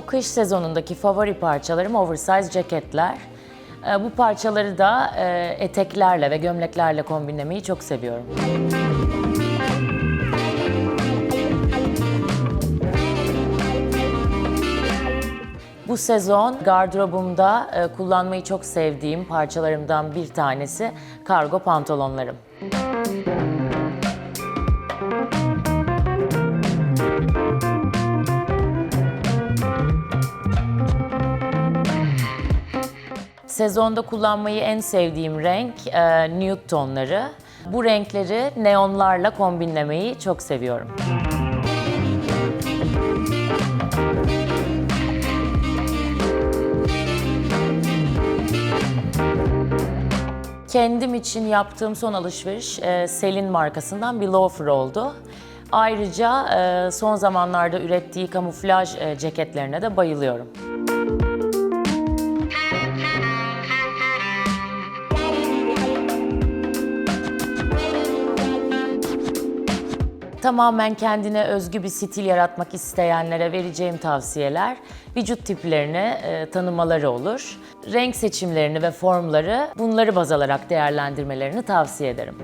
Bu kış sezonundaki favori parçalarım oversize ceketler. Ee, Bu parçaları da e, eteklerle ve gömleklerle kombinlemeyi çok seviyorum. Bu sezon gardırobumda e, kullanmayı çok sevdiğim parçalarımdan bir tanesi kargo pantolonlarım. Sezonda kullanmayı en sevdiğim renk e, nude tonları. Bu renkleri neonlarla kombinlemeyi çok seviyorum. Kendim için yaptığım son alışveriş e, Selin markasından bir loafer oldu. Ayrıca e, son zamanlarda ürettiği kamuflaj e, ceketlerine de bayılıyorum. Tamamen kendine özgü bir stil yaratmak isteyenlere vereceğim tavsiyeler vücut tiplerini e, tanımaları olur. Renk seçimlerini ve formları bunları baz alarak değerlendirmelerini tavsiye ederim.